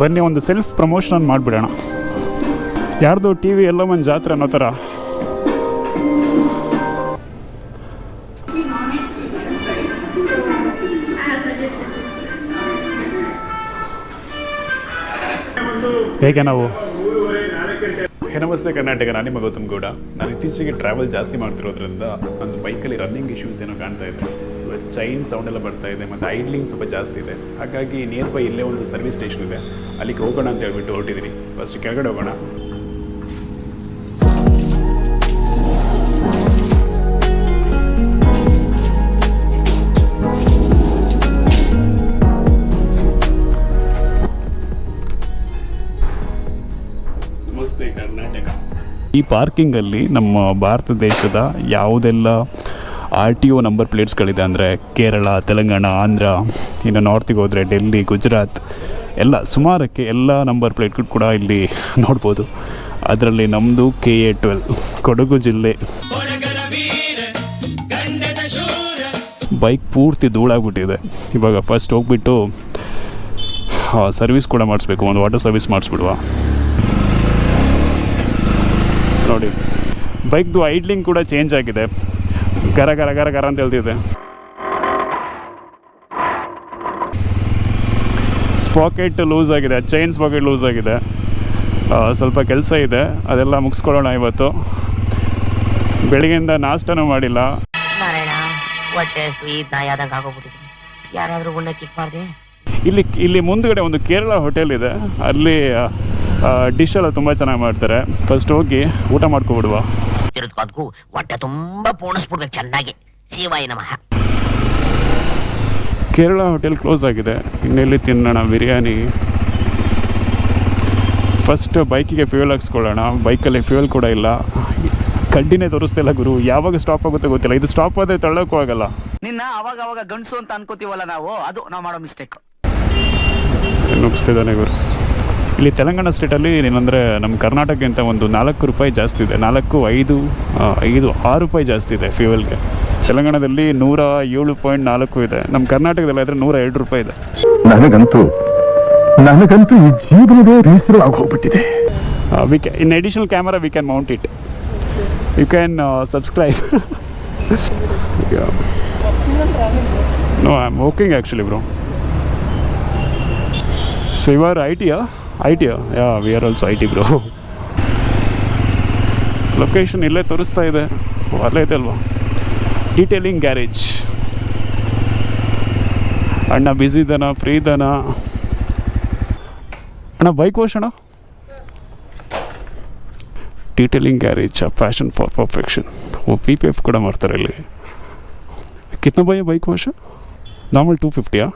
ಬನ್ನಿ ಒಂದು self promotion ಮಾಡಿಬಿಡೋಣ. ಯಾರ್ದು ಟಿ ವಿ ಎಲ್ಲ ಒಂದು ಜಾತ್ರೆ ಅನ್ನೋ ಥರ. ಹೇಗೆ ನಾವು? ನಮಸ್ತೆ ಕರ್ನಾಟಕ, ನಾನು ಗೌತಮ್ ಗೌಡ. ನಾನು ಇತ್ತೀಚೆಗೆ ಟ್ರಾವೆಲ್ ಜಾಸ್ತಿ ಮಾಡ್ತಿರೋದ್ರಿಂದ ನನ್ನ ಬೈಕಲ್ಲಿ ರನ್ನಿಂಗ್ ಇಶ್ಯೂಸ್ ಏನೋ ಕಾಣ್ತಾ ಇದೆ. ಚೈನ್ ಸೌಂಡ್ ಎಲ್ಲ ಬರ್ತಾ ಇದೆ ಮತ್ತು ಐಡ್ಲಿಂಗ್ ಸ್ವಲ್ಪ ಜಾಸ್ತಿ ಇದೆ. ಹಾಗಾಗಿ ನಿಯರ್ ಬೈ ಇಲ್ಲೇ ಒಂದು ಸರ್ವಿಸ್ ಸ್ಟೇಷನ್ ಇದೆ. ಅಲ್ಲಿಗೆ ಹೋಗೋಣ ಅಂತ ಹೇಳ್ಬಿಟ್ಟು ಹೊರಟಿದ್ದೀನಿ ಫಸ್ಟ್ ಕೆಳಗಡೆ ಹೋಗೋಣ. ಈ ಪಾರ್ಕಿಂಗಲ್ಲಿ ನಮ್ಮ ಭಾರತ ದೇಶದ ಯಾವುದೆಲ್ಲ ಆರ್ ಟಿ ಒ ನಂಬರ್ ಪ್ಲೇಟ್ಸ್ಗಳಿದೆ ಅಂದರೆ ಕೇರಳ, ತೆಲಂಗಾಣ, ಆಂಧ್ರ, ಇನ್ನು ನಾರ್ತಿಗೆ ಹೋದರೆ ಡೆಲ್ಲಿ, ಗುಜರಾತ್, ಎಲ್ಲ ಸುಮಾರಕ್ಕೆ ಎಲ್ಲ ನಂಬರ್ ಪ್ಲೇಟ್ಗಳು ಕೂಡ ಇಲ್ಲಿ ನೋಡ್ಬೋದು. ಅದರಲ್ಲಿ ನಮ್ಮದು ಕೆ ಎ ಟ್ವೆಲ್, ಕೊಡಗು ಜಿಲ್ಲೆ. ಬೈಕ್ ಪೂರ್ತಿ ಧೂಳಾಗ್ಬಿಟ್ಟಿದೆ. ಇವಾಗ ಫಸ್ಟ್ ಹೋಗ್ಬಿಟ್ಟು ಸರ್ವಿಸ್ ಕೂಡ ಮಾಡಿಸ್ಬೇಕು, ಒಂದು ವಾಟರ್ ಸರ್ವಿಸ್ ಮಾಡಿಸ್ಬಿಡುವ. ನೋಡಿ, ಬೈಕ್ದು ಐಡ್ಲಿಂಗ್ ಕೂಡ ಚೇಂಜ್ ಆಗಿದೆ. ಗರ ಗರ ಗರ ಗರ ಅಂತ ಹೇಳ್ತಿದ್ದೆ. ಸ್ಪಾಕೆಟ್ ಲೂಸ್ ಆಗಿದೆ ಚೈನ್ ಸ್ಪಾಕೆಟ್ ಲೂಸ್ ಆಗಿದೆ. ಸ್ವಲ್ಪ ಕೆಲಸ ಇದೆ ಅದೆಲ್ಲ ಮುಗಿಸ್ಕೊಳ್ಳೋಣ ಇವತ್ತು. ಬೆಳಿಗ್ಗೆಯಿಂದ ನಾಷ್ಟನೂ ಮಾಡಿಲ್ಲ. ಯಾರಾದ್ರೂ ಇಲ್ಲಿ ಇಲ್ಲಿ ಮುಂದ್ಗಡೆ ಒಂದು ಕೇರಳ ಹೋಟೆಲ್ ಇದೆ. ಅಲ್ಲಿ ಡಿಶ್ ಎಲ್ಲ ತುಂಬ ಚೆನ್ನಾಗಿ ಮಾಡ್ತಾರೆ. ಫಸ್ಟ್ ಹೋಗಿ ಊಟ ಮಾಡ್ಕೊಬಿಡುವ ತಿರುದ್ಕೋದ್ಕು ಹೊಟ್ಟೆ ತುಂಬಾ ಪೂರ್ಣಿಸ್ಬಿಡ್ಬೇಕು ಚೆನ್ನಾಗಿ. ಶಿವಾಯ ನಮಃ. ಕೇರಳ ಹೋಟೆಲ್ ಕ್ಲೋಸ್ ಆಗಿದೆ. ಇನ್ನೆಲ್ಲಿ ತಿನ್ನೋಣ ಬಿರಿಯಾನಿ. ಫಸ್ಟ್ ಬೈಕಿಗೆ ಫ್ಯೂಯಲ್ ಹಾಕ್ಸ್ಕೊಳ್ಳೋಣ. ಬೈಕಲ್ಲಿ ಫ್ಯೂಯಲ್ ಕೂಡ ಇಲ್ಲ. ಕಡ್ಡಿನೇ ತೋರಿಸ್ತಿಲ್ಲ ಗುರು. ಯಾವಾಗ ಸ್ಟಾಪ್ ಆಗುತ್ತೆ ಗೊತ್ತಿಲ್ಲ. ಇದು ಸ್ಟಾಪ್ ಆದರೆ ತಳ್ಳೋಕ್ಕೂ ಆಗಲ್ಲ. ನಿನ್ನ ಅವಾಗ ಅವಾಗ ಗಂಡಸು ಅಂತ ಅನ್ಕೋತೀವಲ್ಲ ನಾವು? ಅದು ನಾವು ಮಾಡೋ ಮಿಸ್ಟೇಕ್ ನುಗ್ಸ್ತಿದ್ದಾನೆ ಗುರು. ಇಲ್ಲಿ ತೆಲಂಗಾಣ ಸ್ಟೇಟಲ್ಲಿ ಏನಂದರೆ ನಮ್ಮ ಕರ್ನಾಟಕಕ್ಕಿಂತ ಒಂದು ನಾಲ್ಕು ರೂಪಾಯಿ ಜಾಸ್ತಿ ಇದೆ. ನಾಲ್ಕು ಐದು ಐದು ಆರು ರೂಪಾಯಿ ಜಾಸ್ತಿ ಇದೆ ಫ್ಯೂವೆಲ್ಗೆ ತೆಲಂಗಾಣದಲ್ಲಿ ನೂರ ಏಳು ಪಾಯಿಂಟ್ ನಾಲ್ಕು ಇದೆ. ನಮ್ಮ ಕರ್ನಾಟಕದಲ್ಲಿ ಆದರೆ ನೂರ ಎರಡು ರೂಪಾಯಿ ಇದೆ. ನನಗಂತೂ ನನಗಂತೂ ಈ ಜೀವನವೇ ಬೇಸರ ಆಗೋಗ್ಬಿಟ್ಟಿದೆ we can in additional camera we can mount it you can subscribe no I am working actually bro so you are I ಟಿಯಾ I yeah? We are also I T bro location ಇಲ್ಲೇ ತೋರಿಸ್ತಾ ಇದೆ. ಅಲ್ಲೇ ಇದೆ ಅಲ್ವಾ? Detailing garage ಅಣ್ಣ busy ಇದ್ದಾನ free ಇದ್ದಾನ ಅಣ್ಣ ಬೈಕ್ ವಾಶ್ ಅಣ್ಣ detailing garage fashion for perfection oh P P F ಕೂಡ ಮಾಡ್ತಾರೆ ಇಲ್ಲಿ. ಕಿತ್ನ ಬೈ ಬೈಕ್ ವಾಶ್ ನಾರ್ಮಲ್ ಟೂ ಫಿಫ್ಟಿಯಾ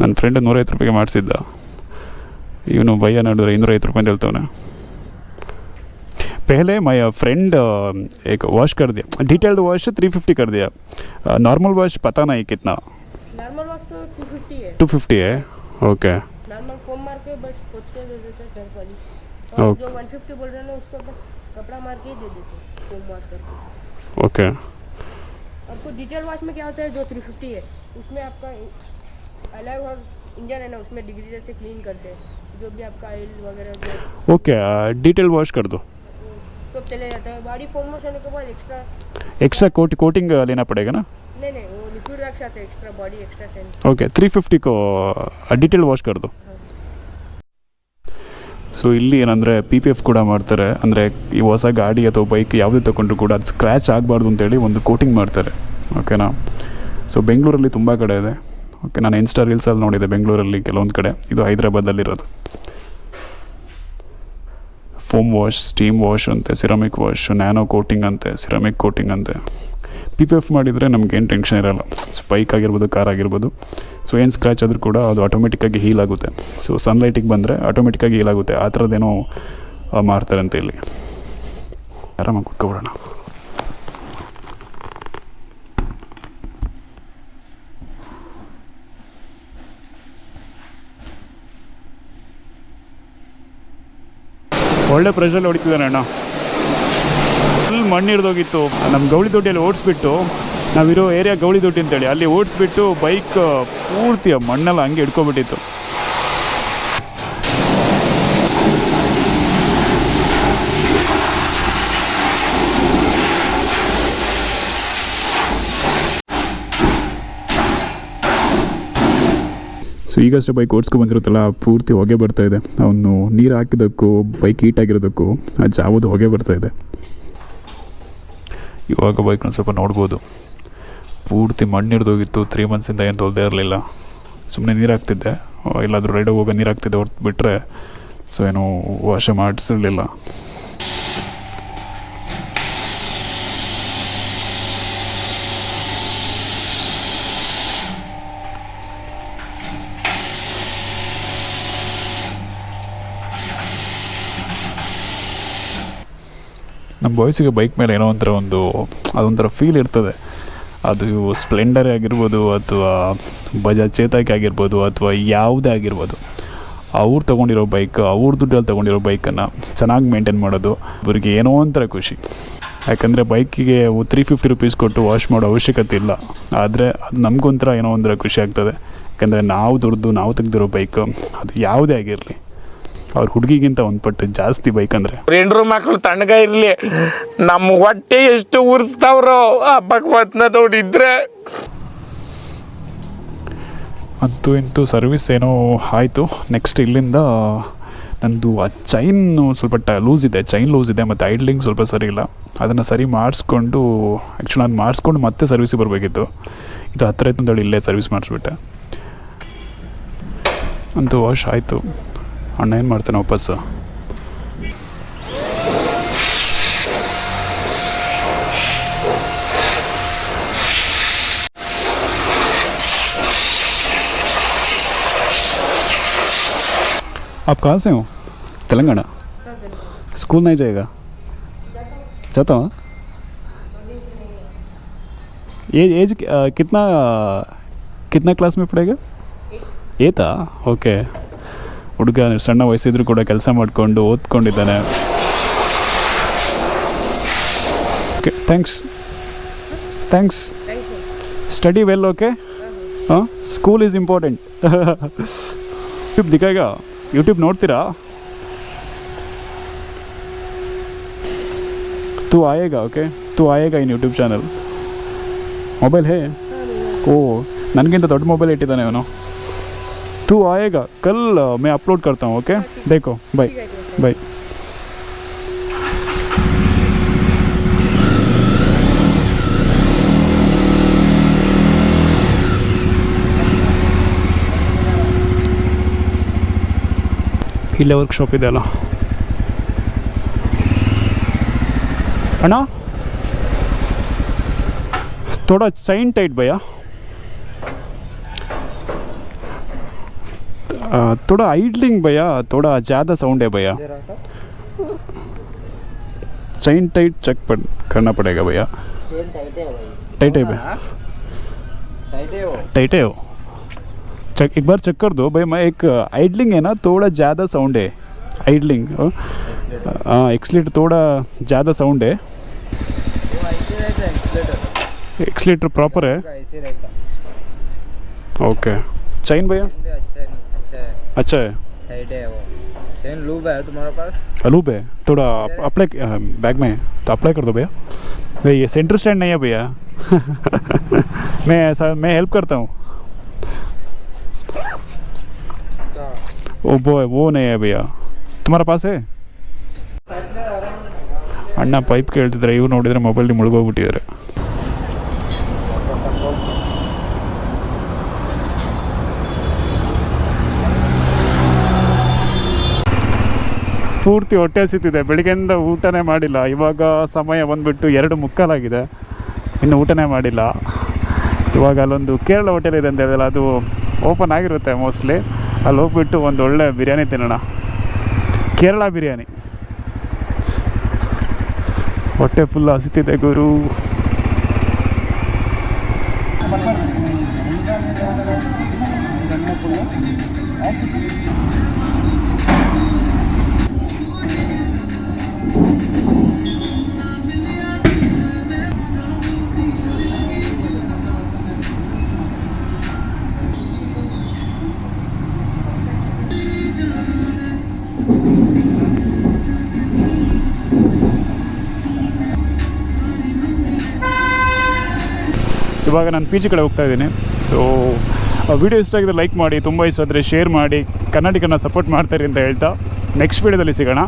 ನನ್ನ ಫ್ರೆಂಡ್ ನೂರೈವತ್ತು ರೂಪಾಯಿಗೆ ಮಾಡಿಸಿದ್ದ. ಇವನು ಭಯ್ಯ ನೋಡಿದ್ರೆ ಇನ್ನೂರೈವತ್ತು ರೂಪಾಯಿ ಅಂತ ಹೇಳ್ತವನೆ पहले मैं फ्रेंड एक वॉश कर दिया डिटेल्ड वॉश थ्री फिफ्टी कर दिया नॉर्मल वॉश पता नहीं कितना नॉर्मल वॉश तो टू फिफ्टी है टू फिफ्टी है ओके नॉर्मल फोम मार के बस पोत के दे देते हैं घर वाली और ओके। जो वन फिफ्टी बोल रहे हैं ना उसको बस कपड़ा मार के ही दे देते हैं फोम वॉश करके ओके आपको डिटेल वॉश में क्या होता है जो थ्री फिफ्टी है उसमें आपका अलग और इंजन है ना उसमें डिग्री जैसे क्लीन करते हैं जो भी आपका ऑयल वगैरह जो ओके डिटेल वॉश कर दो सब चले जाता है बॉडी फोम वॉश होने के बाद एक्स्ट्रा एक्स्ट्रा कोट कोटिंग लेना पड़ेगा ना नहीं नहीं वो लिक्विड रख जाते हैं extra body extra sense okay three fifty ಕೋ ಡಿಟೇಲ್ ವಾಶ್ ಕರ್ದು ಸೊ ಇಲ್ಲಿ ಏನಂದರೆ ಪಿ ಪಿ ಎಫ್ ಕೂಡ ಮಾಡ್ತಾರೆ ಅಂದರೆ ಈ ಹೊಸ ಗಾಡಿ ಅಥವಾ ಬೈಕ್ ಯಾವುದೇ ತಗೊಂಡ್ರು ಕೂಡ ಅದು ಸ್ಕ್ರ್ಯಾಚ್ ಆಗಬಾರ್ದು ಅಂತೇಳಿ ಒಂದು ಕೋಟಿಂಗ್ ಮಾಡ್ತಾರೆ ಓಕೆನಾ ಸೊ ಬೆಂಗಳೂರಲ್ಲಿ ತುಂಬ ಕಡೆ ಇದೆ ಓಕೆ, ನಾನು ಇನ್ಸ್ಟಾ ರೀಲ್ಸಲ್ಲಿ ನೋಡಿದೆ, ಬೆಂಗಳೂರಲ್ಲಿ ಕೆಲವೊಂದು ಕಡೆ. ಇದು ಹೈದ್ರಾಬಾದಲ್ಲಿರೋದು. ಫೋಮ್ ವಾಶ್ ಸ್ಟೀಮ್ ವಾಶ್ ಅಂತೆ ಸಿರಮಿಕ್ ವಾಶ್ ನ್ಯಾನೋ ಕೋಟಿಂಗ್ ಅಂತೆ ಸಿರಾಮಿಕ್ ಕೋಟಿಂಗ್ ಅಂತೆ. ಪಿ ಪಿ ಎಫ್ ಮಾಡಿದರೆ ನಮಗೇನು ಟೆನ್ಷನ್ ಇರೋಲ್ಲ. ಸ್ಪೈಕ್ ಆಗಿರ್ಬೋದು ಕಾರ್ ಆಗಿರ್ಬೋದು. ಸೊ ಏನು ಸ್ಕ್ರ್ಯಾಚ್ ಆದರೂ ಕೂಡ ಅದು ಆಟೋಮೆಟಿಕ್ಕಾಗಿ ಹೀಲ್ ಆಗುತ್ತೆ. ಸೊ ಸನ್ಲೈಟಿಗೆ ಬಂದರೆ ಆಟೋಮೆಟಿಕ್ಕಾಗಿ ಹೀಲ್ ಆಗುತ್ತೆ. ಆ ಥರದ್ದೇನೋ ಮಾಡ್ತಾರಂತೆ ಇಲ್ಲಿ ಆರಾಮಾಗಿ ಕುತ್ಕೊಬಿಡೋಣ. ಒಳ್ಳೆ ಪ್ರೆಷರ್ ಹೊಡಿತಿದ್ದಾನೆ ಅಣ್ಣ. ಫುಲ್ ಮಣ್ಣು ಹಿಡ್ದೋಗಿತ್ತು. ನಮ್ಮ ಗೌಳಿ ದೊಡ್ಡಿಯಲ್ಲಿ ಓಡಿಸ್ಬಿಟ್ಟು ನಾವಿರೋ ಏರಿಯಾ ಗೌಳಿ ದೊಡ್ಡಿ ಅಂತೇಳಿ, ಅಲ್ಲಿ ಓಡಿಸ್ಬಿಟ್ಟು ಬೈಕ್ ಪೂರ್ತಿ ಮಣ್ಣೆಲ್ಲ ಹಂಗೆ ಹಿಡ್ಕೊಬಿಟ್ಟಿತ್ತು ಸೊ ಈಗಷ್ಟೇ ಬೈಕ್ ಓಡಿಸ್ಕೊ ಬಂದಿರುತ್ತಲ್ಲ, ಪೂರ್ತಿ ಹೊಗೆ ಬರ್ತಾ ಇದೆ. ಅವನು ನೀರು ಹಾಕಿದ್ದಕ್ಕೂ ಬೈಕ್ ಹೀಟಾಗಿರೋದಕ್ಕೂ ಆ ಜಾವದ ಹೊಗೆ ಬರ್ತಾ ಇದೆ. ಇವಾಗ ಬೈಕ್ನ ಸ್ವಲ್ಪ ನೋಡ್ಬೋದು. ಪೂರ್ತಿ ಮಣ್ಣು ಹಿಡ್ದೋಗಿತ್ತು ತ್ರೀ ಮಂತ್ಸಿಂದ ಏನು ತೊಲದೇ ಇರಲಿಲ್ಲ. ಸುಮ್ಮನೆ ನೀರು ಹಾಕ್ತಿದ್ದೆ. ಎಲ್ಲಾದರೂ ರೈಡಾಗಿ ಹೋಗೋ ನೀರು ಹಾಕ್ತಿದ್ದೆ ಹೊರ್ತು ಬಿಟ್ಟರೆ ಸೊ ಏನು ವಾಶ ಮಾಡಿಸಿರಲಿಲ್ಲ. ನಮ್ಮ ಬಾಯ್ಸಿಗೆ ಬೈಕ್ ಮೇಲೆ ಏನೋ ಒಂಥರ ಒಂದು, ಅದೊಂಥರ ಫೀಲ್ ಇರ್ತದೆ. ಅದು ಸ್ಪ್ಲೆಂಡರ್ ಆಗಿರ್ಬೋದು ಅಥವಾ ಬಜಾಜ್ ಚೇತಕ್ ಆಗಿರ್ಬೋದು ಅಥವಾ ಯಾವುದೇ ಆಗಿರ್ಬೋದು. ಅವ್ರು ತೊಗೊಂಡಿರೋ ಬೈಕ್ ಅವ್ರ ದುಡ್ಡಲ್ಲಿ ತೊಗೊಂಡಿರೋ ಬೈಕನ್ನು ಚೆನ್ನಾಗಿ ಮೇಂಟೈನ್ ಮಾಡೋದು ಅವ್ರಿಗೆ ಏನೋ ಒಂಥರ ಖುಷಿ. ಯಾಕಂದರೆ ಬೈಕಿಗೆ ತ್ರೀ ಫಿಫ್ಟಿ ರುಪೀಸ್ ಕೊಟ್ಟು ವಾಶ್ ಮಾಡೋ ಅವಶ್ಯಕತೆ ಇಲ್ಲ. ಆದರೆ ಅದು ನಮಗೊಂಥರ ಏನೋ ಒಂಥರ ಖುಷಿ ಆಗ್ತದೆ. ಯಾಕಂದರೆ ನಾವು ದುಡ್ದು, ನಾವು ತೆಗ್ದಿರೋ ಬೈಕ್ ಅದು ಯಾವುದೇ ಆಗಿರಲಿ. ಅವ್ರ ಹುಡುಗಿಗಿಂತ ಒಂದು ಪಟ್ಟು ಜಾಸ್ತಿ ಬೈಕ್ ಅಂದ್ರೆ. ಹೆಂಡ್ರು ಮಕ್ಕಳು ತಣ್ಣಗ ಇರ್ಲಿ ನಮ್ಮ ಹೊಟ್ಟೆ ಎಷ್ಟು ಉರ್ಸ್ತಾವ್ರು ಆ ಭಗವತ್ನ ನೋಡಿದ್ರೆ. ಅಂತೂ ಇಂತೂ ಸರ್ವಿಸ್ ಏನೋ ಆಯಿತು. ನೆಕ್ಸ್ಟ್ ಇಲ್ಲಿಂದ ನಂದು ಆ ಚೈನ್ ಸ್ವಲ್ಪ ಟ ಲೂಸ್ ಇದೆ ಚೈನ್ ಲೂಸ್ ಇದೆ ಮತ್ತು ಐಡ್ಲಿಂಗ್ ಸ್ವಲ್ಪ ಸರಿ ಇಲ್ಲ. ಅದನ್ನು ಸರಿ ಮಾಡಿಸ್ಕೊಂಡು ಆ್ಯಕ್ಚುಲಿ ನಾನು ಮಾಡಿಸ್ಕೊಂಡು ಮತ್ತೆ ಸರ್ವಿಸಿಗೆ ಬರಬೇಕಿತ್ತು. ಇದು ಹತ್ತಿರ ಇತ್ತು ಅಂತೇಳಿ ಇಲ್ಲೇ ಸರ್ವಿಸ್ ಮಾಡಿಸ್ಬಿಟ್ಟೆ. ಅಂತೂ ವಾಶ್ ಆಯಿತು. ಅಣ್ಣ ಏನು ಮಾಡ್ತಾನೆ ವಾಪಸ್ಸು आप कहाँ से हो तेलंगाना स्कूल नहीं जाएगा जाता हूँ एज एज अ, कितना कितना क्लास में पढ़ेगा ಏತಾ ಓಕೆ ಹುಡುಗ ಸಣ್ಣ ವಯಸ್ಸಿದ್ರು ಕೂಡ ಕೆಲಸ ಮಾಡಿಕೊಂಡು ಓದ್ಕೊಂಡಿದ್ದಾನೆ okay thanks thanks study well okay ಹಾಂ ಸ್ಕೂಲ್ ಈಸ್ ಇಂಪಾರ್ಟೆಂಟ್ ಯೂಟ್ಯೂಬ್ ದಿಕ್ಕಾಗ ಯೂಟ್ಯೂಬ್ ನೋಡ್ತೀರಾ तू आएगा ओके तू आएगा इन ಯೂಟ್ಯೂಬ್ ಚಾನಲ್ ಮೊಬೈಲ್ ಹೇ ಓ ನನಗಿಂತ ದೊಡ್ಡ ಮೊಬೈಲ್ ಇಟ್ಟಿದ್ದಾನೆ ಅವನು तू आएगा कल अ, मैं अपलोड करता हूँ ओके देखो बाय बाय ಇಲ್ಲೇ ವರ್ಕ್ಶಾಪ್ ಇದೆ ಅಲ್ಲ ಅಣ್ಣ थोड़ा चैन टाइट भैया थोड़ा आइडलिंग भैया थोड़ा ज़्यादा साउंड है भैया चैन टाइट चेक पर करना पड़ेगा भैया टाइट है भैया टाइट है वो चेक एक बार चेक कर दो भाई मैं एक आइडलिंग है ना थोड़ा ज़्यादा साउंड है आइडलिंग हाँ एक्सलेटर थोड़ा ज़्यादा साउंड है एक्सलेटर प्रॉपर है ओके चैन भैया अच्छा नहीं अच्छा है अच्छा है टाइट है वो चेन लूब है तुम्हारे पास अलूब है थोड़ा अप्लाई बैग में है, तो अप्लाई कर दो भैया भैया ये सेंटर स्टैंड नहीं है भैया मैं ऐसा मैं हेल्प करता हूँ इसका वो वो वो नहीं है भैया तुम्हारा पास है ಅಣ್ಣ ಪೈಪ್ ಕೇಳ್ತಿದ್ರೆ ಇವ್ರು ನೋಡಿದ್ರೆ ಮೊಬೈಲ್ ಮುಳುಗೋಗ್ಬಿಟ್ಟಿದ್ದಾರೆ ಪೂರ್ತಿ ಹೊಟ್ಟೆ ಹಸಿತಿದೆ. ಬೆಳಿಗ್ಗೆಯಿಂದ ಊಟನೇ ಮಾಡಿಲ್ಲ. ಇವಾಗ ಸಮಯ ಬಂದುಬಿಟ್ಟು ಎರಡು ಮುಕ್ಕಾಲಾಗಿದೆ. ಇನ್ನು ಊಟನೇ ಮಾಡಿಲ್ಲ. ಇವಾಗ ಅಲ್ಲೊಂದು ಕೇರಳ ಹೋಟೆಲ್ ಇದೆ ಅಂತ ಹೇಳಿದಲ್ಲ ಅದು ಓಪನ್ ಆಗಿರುತ್ತೆ ಮೋಸ್ಟ್ಲಿ. ಅಲ್ಲಿ ಹೋಗ್ಬಿಟ್ಟು ಒಂದು ಒಳ್ಳೆ ಬಿರಿಯಾನಿ ತಿನ್ನೋಣ. ಕೇರಳ ಬಿರಿಯಾನಿ. ಹೊಟ್ಟೆ ಫುಲ್ ಹಸಿತಿದೆ ಗುರು. ಇವಾಗ ನಾನು ಪಿ ಜಿ ಕಡೆ ಹೋಗ್ತಾ ಇದ್ದೀನಿ. ಸೊ ವಿಡಿಯೋ ಇಷ್ಟ ಆಗಿದೆ ಲೈಕ್ ಮಾಡಿ, ತುಂಬ ಇಷ್ಟ ಆದರೆ ಶೇರ್ ಮಾಡಿ ಕನ್ನಡಿಗನ ಸಪೋರ್ಟ್ ಮಾಡ್ತಾರೆ ಅಂತ ಹೇಳ್ತಾ ನೆಕ್ಸ್ಟ್ ವೀಡಿಯೋದಲ್ಲಿ ಸಿಗೋಣ.